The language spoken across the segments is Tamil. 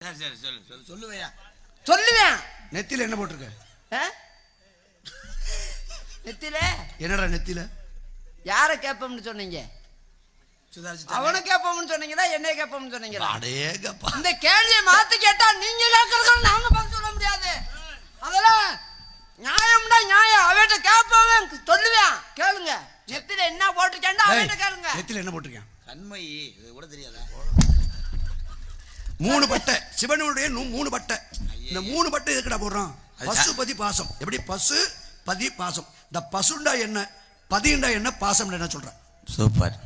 சரி சரி சொல்லு சொல்லு. சொல்லுவையா. சொல்லுவேன் நெத்தியில என்ன போட்டிருக்க? ஆ? நெத்தில என்னடா நெத்தியில? யார கேட்போம்னு சொன்னீங்க? அவனை கேட்போம்னு சொன்னீங்களா? என்னைய கேட்போம்னு சொன்னீங்களா? அடேங்கப்பா இந்த கேள்வியை மாத்தி கேட்டா நீங்க கேட்கறதுக்கு நாங்க பதில் சொல்ல முடியாது. அதெல்லாம் நியாயம்டா நியாயம். அவன்கிட்ட கேட்பவன் சொல்லுவேன். கேளுங்க. நெத்தில என்ன போட்டுக்கேன்டா டேய், அவன்கிட்ட கேளுங்க. நெத்தியில என்ன போட்டிருக்கேன்? கண்மை இது கூட தெரியாதா? மூணு பட்டை. சிவனுடைய மூணு பட்டை. இந்த மூணு பட்டை எதுக்குடா போடுறோம்? அது பசு பதி பாசம் எப்படி? பசு பதி பாசம் இந்த பசுண்டா என்ன? பதிண்டா என்ன? பாசம் என்ன சொல்றேன் சூப்பர்.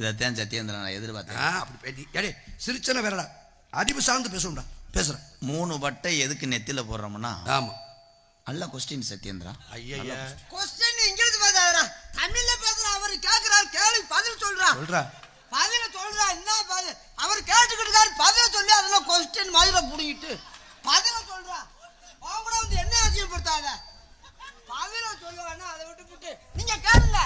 இதைத்தான் சத்யேந்திரன் நான் எதிர்பார்த்தேன். அப்படி பேட்டி. ஏடே சிரிச்சன வேறடா அறிவு சார்ந்து பேசும்டா பேசுறேன். மூணு பட்டை எதுக்கு நெத்தில போடுறோம்னா? ஆமா. நல்ல கொஸ்டின் சத்யேந்திரா. ஐயா கொஸ்டின் இங்கிலீஷ் பேசாதடா. தமிழ்ல பேசுற அவர் கேக்குறாரு கேள்வி பதில் சொல்றா. சொல்றா பதில சொல்றா என்ன பதில் அவர் கேட்டுக்கிட்டு இருக்காரு பதில சொல்லி மதுரை புடிங்கிட்டு பதில சொல்றா. அவங்க கூட வந்து என்ன ஆச்சரியப்படுத்தாத? பதில சொல்ல வேணா அதை விட்டு விட்டு நீங்க கேளுங்க.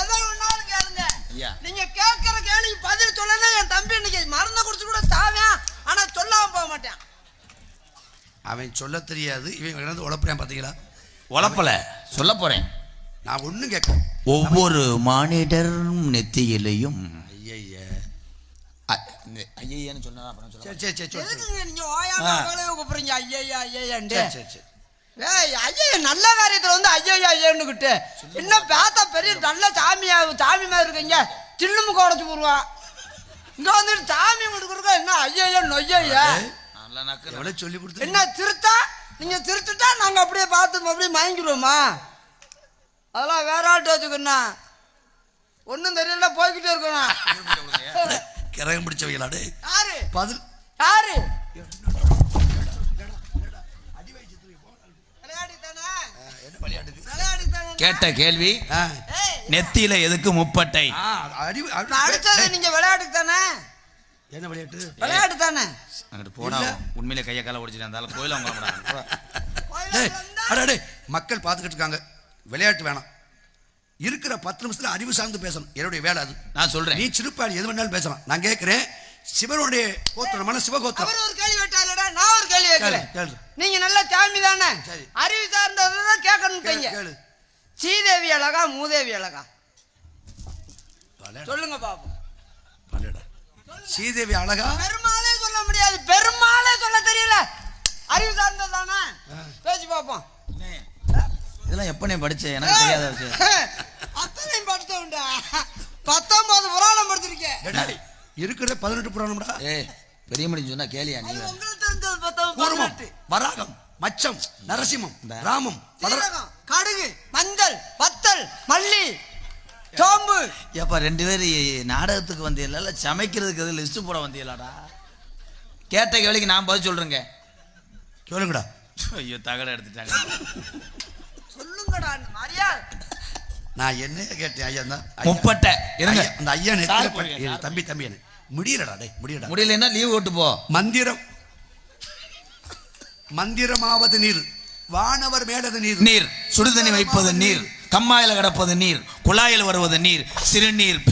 எதை வேணாலும் கேளுங்க. ஐயா. நீங்க கேட்கிற கேள்வி பதில் சொல்லல என் தம்பி இன்னைக்கு மருந்த குடிச்சு கூட தாவேன் ஆனா சொல்லாம போக மாட்டேன். அவன் சொல்ல தெரியாது. இவன் இழந்து உழப்புறான் பாத்தீங்களா? உழப்பல. சொல்ல போறேன். நான் ஒண்ணும் கேட்க ஒவ்வொரு மானிடர் நெத்தியிலையும் ஐயன்னு சொன்னா அப்புறம் சரி சரி சரி எதுக்குங்க நீங்க ஓயாம. அவளே கூப்பிடுறீங்க ஐயா ஐயாண்டு சரி சரி சரி. ஏய் ஐயா நல்ல காரியத்துல வந்து ஐயா ஐயான்னுக்கிட்டு. இன்னும் பார்த்தா பெரிய நல்ல சாமியா சாமி மாதிரி இருக்கீங்க. சில்லுமுக்கு உடச்சு போடுவான் இங்க வந்துட்டு சாமி கொடுக்குறக்க என்ன ஐயா நொய்யா நல்ல நக்கு எவ்வளவு சொல்லி கொடுத்து என்ன திருத்தா? நீங்க திருத்துட்டா நாங்க அப்படியே பார்த்து அப்படியே மயங்கிடுவோமா? அதெல்லாம் வேற ஆட்டு வச்சுக்கண்ணா. ஒன்றும் தெரியல போய்கிட்டே இருக்கணும் கிரகம் பிடிச்சவைகளாடே யாரு? பதில். யாரு? கேட்ட கேள்வி நெத்தியில எதுக்கு முப்பட்டை? நீங்க விளையாட்டு தானே என்ன விளையாட்டு? விளையாட்டு தானே அங்கிட்டு போடா இல்ல. உண்மையிலே கையை கால ஓடிச்சிட்டு இருந்தாலும் கோயில மக்கள் பார்த்துக்கிட்டு இருக்காங்க. விளையாட்டு வேணாம். இருக்கிற பத்து நிமிஷத்துல அறிவு சார்ந்து பேசணும். என்னுடைய வேலை அது. நான் சொல்றேன். நீ சிறுப்பாடி எது வேணாலும் பேசலாம். நான் கேட்கிறேன் சிவனுடைய கோத்திரமான சிவகோத்திரம். அவர் ஒரு கேள்வி கேட்டாலடா நான் ஒரு கேள்வி கேட்கிறேன். நீங்க நல்ல சாமி தானே? சரி. அறிவு சார்ந்ததான் கேட்கணும். சீதேவி அழகா மூதேவி அழகா? சொல்லுங்க பாப்போம். ஸ்ரீதேவி அழகா? பெருமாளே சொல்ல முடியாது. பெருமாளே சொல்ல தெரியல. அறிவு சார்ந்தது தானே? பேசி பார்ப்போம் இதெல்லாம் எப்பனே படிச்சேன் எனக்கு தெரியாத விஷயம். பத்தொன்பது புராணம் படிச்சிருக்கேன் டேய், இருக்கிற பதினெட்டு புராணம்டா. ஏய் பெரிய முடிஞ்சு சொன்னா கேளியா நீ? கூர்மம் வராகம் மச்சம் நரசிம்மம் ராமம் கடுகு மஞ்சள் வத்தல் மல்லி சோம்பு. ஏப்பா ரெண்டு பேரும் நாடகத்துக்கு வந்தீங்களா சமைக்கிறதுக்கு எது லிஸ்ட் போட வந்தீங்களாடா கேட்ட கேள்விக்கு நான் பதில் சொல்றேங்க. சொல்லுங்கடா ஐயோ தகட எடுத்துட்டாங்க. சொல்லுங்கடா மரியா நான் என்ன கேட்டேன் ஐயா ஐயா- முப்பட்டை. இருங்க. அந்த ஐயா சார் தம்பி தம்பி முடியலடா டேய் முடியலடா. முடியலன்னா லீவ் ஓட்டு போ. மந்திரம். மந்திரமாவது நீர். வானவர் மேலது நீர். நீர். சுடுதண்ணி வைப்பது நீர். கம்மாயில கிடப்பது நீர். குழாயில் வருவது நீர். சிறுநீர்.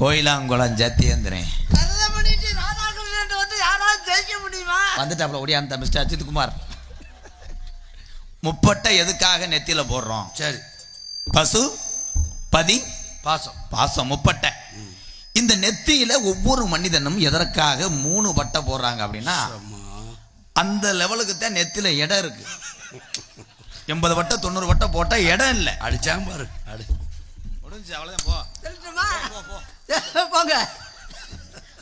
கோயிலாங்குளம் ஜத்தியந்திரன். முடியுமா வந்துட்டாப்ல ஒடியாந்த மிஸ்டர் அஜித் குமார் முப்பட்டை எதுக்காக நெத்தியில போடுறோம்? சரி. பசு பதி பாசம். பாசம் முப்பட்டை. இந்த நெத்தியில ஒவ்வொரு மனிதனும் எதற்காக மூணு பட்டை போடுறாங்க அப்படின்னா. அந்த லெவலுக்கு தான் நெத்தியில இடம் இருக்கு. எண்பது வட்டை தொண்ணூறு வட்டை போட்டா இடம் இல்லை. அடிச்சாம் பாரு. அடி. முடிஞ்சு அவ்வளவுதான் போ. தெரிஞ்சுமா? போங்க.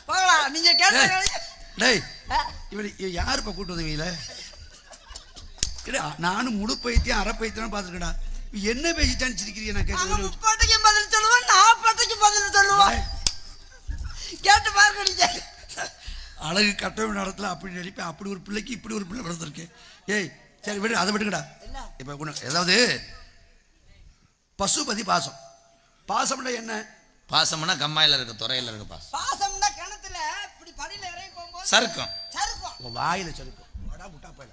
போகலாம் நீங்க கேட்ட டேய், இவரு இவ யார் இப்ப கூட்டு வந்தீங்களே இல்ல நானும் முழு பைத்தியம் அரை பைத்தியம் பார்த்துருக்கடா என்ன பேசிட்டான்னு சிரிக்கிறீங்க நான் கேட்க முப்பாட்டைக்கு பதில் சொல்லுவான் நாற்பட்டைக்கு பதில் சொல்லுவான். கேட்டு பாருங்க நீங்க. அழகு கட்டமைப்பு நடத்தல அப்படி நடிப்பேன் அப்படி ஒரு பிள்ளைக்கு இப்படி ஒரு பிள்ளை பிறந்திருக்கேன் ஏய் சரி விடு அதை விடுங்கடா என்ன? இப்போ ஒன்று ஏதாவது பசுபதி பாசம். பாசம்னா என்ன? பாசம்னா கம்மாயில இருக்கு துறையில இருக்கு பாசம். பாசம்னா கிணத்துல இப்படி படியில இறங்கி போகும்போது சறுக்கும் உன் வாயில செலுக்கும் வாடா முட்டா போயில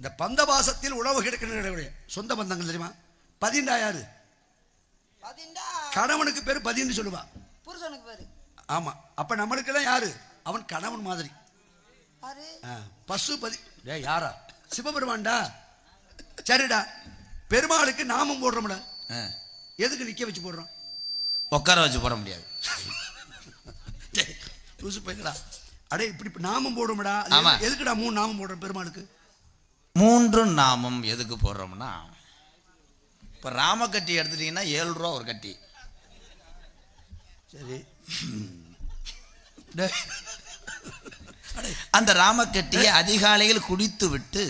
இந்த பந்த பாசத்தில் உழவு கிடைக்கிற சொந்த பந்தங்கள் தெரியுமா? பதின்டா யாரு? பதின்டா கணவனுக்கு பேர் பதின்னு சொல்லுவா. புருஷனுக்கு பேரு. ஆமா. அப்ப நம்மளுக்கெல்லாம் யாரு? அவன் கணவன் மாதிரி. யாரு? ஆ, பசுபதி டேய் யாரா? சிவபெருமான்டா? சரிடா. பெருமாளுக்கு நாமம் போடுறோம்ல ஆ. எதுக்கு நிக்க வச்சு போடுறோம்? உட்கார வச்சு போட முடியாது. டேய், லூசு பையலடா அடே இப்படி நாமம் போடுறோம்டா அது ஆமா. எதுக்கு- எதுக்குடா மூணு நாமம் போடுறோம் பெருமாளுக்கு? மூன்று நாமம் எதுக்கு போடுறோம்னா இப்போ ராமக்கட்டி எடுத்துட்டீங்கன்னா ஏழு ரூபா ஒரு கட்டி. சரி. டேய், அடே அந்த ராமக்கட்டியை அதிகாலையில் குடித்து விட்டு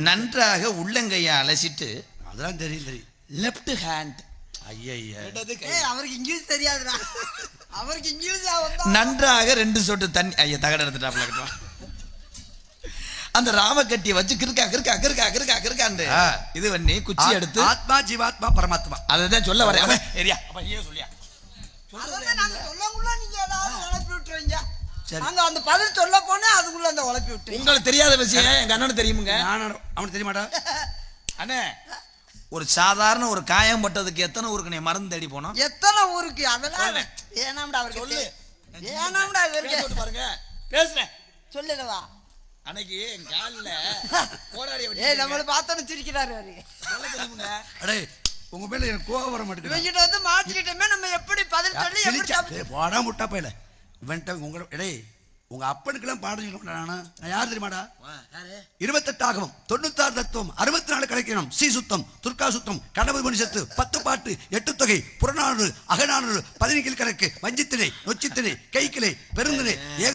நன்றாக உள்ளங்கையை அலசிட்டு அதெல்லாம் தெரியும் தெரியும். லெஃப்ட் ஹேண்ட் ஐயா அவருக்கு இங்கிலீஷ் தெரியாதுடா. அவருக்கு இங்கிலீஷ் வந்தா நன்றாக ரெண்டு சொட்டு தண்ணி ஐயா தகட எடுத்துட்டாப்ல இருக்கட்டும். அந்த ராமக்கட்டியை வச்சு கிறுக்கா கிறுக்கா கிறுக்கா கிறுக்கா கிறுக்காண்டு. இது பண்ணி குச்சி எடுத்து. ஆத்மா ஜீவாத்மா பரமாத்மா. அதை தான் சொல்ல வரேன். அவன் ஏரியா அப்ப நீயே சொல்லியா. அந்த பதில் சொல்ல போனே அதுக்குள்ள அந்த உழப்பி விட்டுறீங்க உங்களுக்கு தெரியாத விஷயம் எங்க அண்ணனுக்கு தெரியுமுங்க. அவனுக்கு தெரியுமாடா? அண்ணே ஒரு சாதாரண ஒரு காயம் பட்டதுக்கு எத்தனை ஊருக்கு நீ மருந்து தேடி போனோம்? எத்தனை ஊருக்கு? அதெல்லாம். ஏனாம்டா அவருக்கு? சொல்லு. ஏனாம்டா இவருக்கு பாருங்க. பேசுறேன். சொல்லுங்கவா அன்னைக்கு என் காலில் போராடிய ஏய் நம்மள பார்த்தோன்னு சிரிக்கிறாரு அவரு. அடே உங்க மேல எனக்கு கோவம் வர மாட்டேங்குது. இவங்கிட்ட வந்து மாட்டிக்கிட்டோமே நம்ம எப்படி பதில் சொல்லி எப்படி போடா முட்டா பையல இவன்ட்ட உங்களை டேய் உங்க அப்பனுக்கெல்லாம் பாடம் சொல்லணும் நானு. யார் தெரியுமாடா? இருபத்தெட்டாகவும் தொண்ணூத்தாறு தத்துவம் அறுபத்தி நாலு கலைக்கணும். சி சுத்தம் துர்கா சுத்தம் கணவர் மணி சத்து பத்து பாட்டு எட்டு தொகை புறநானூறு அகநானூறு பதினெக்கில் கணக்கு வஞ்சித்திணை நொச்சித்திணை கைக்கிளை பெருந்திணை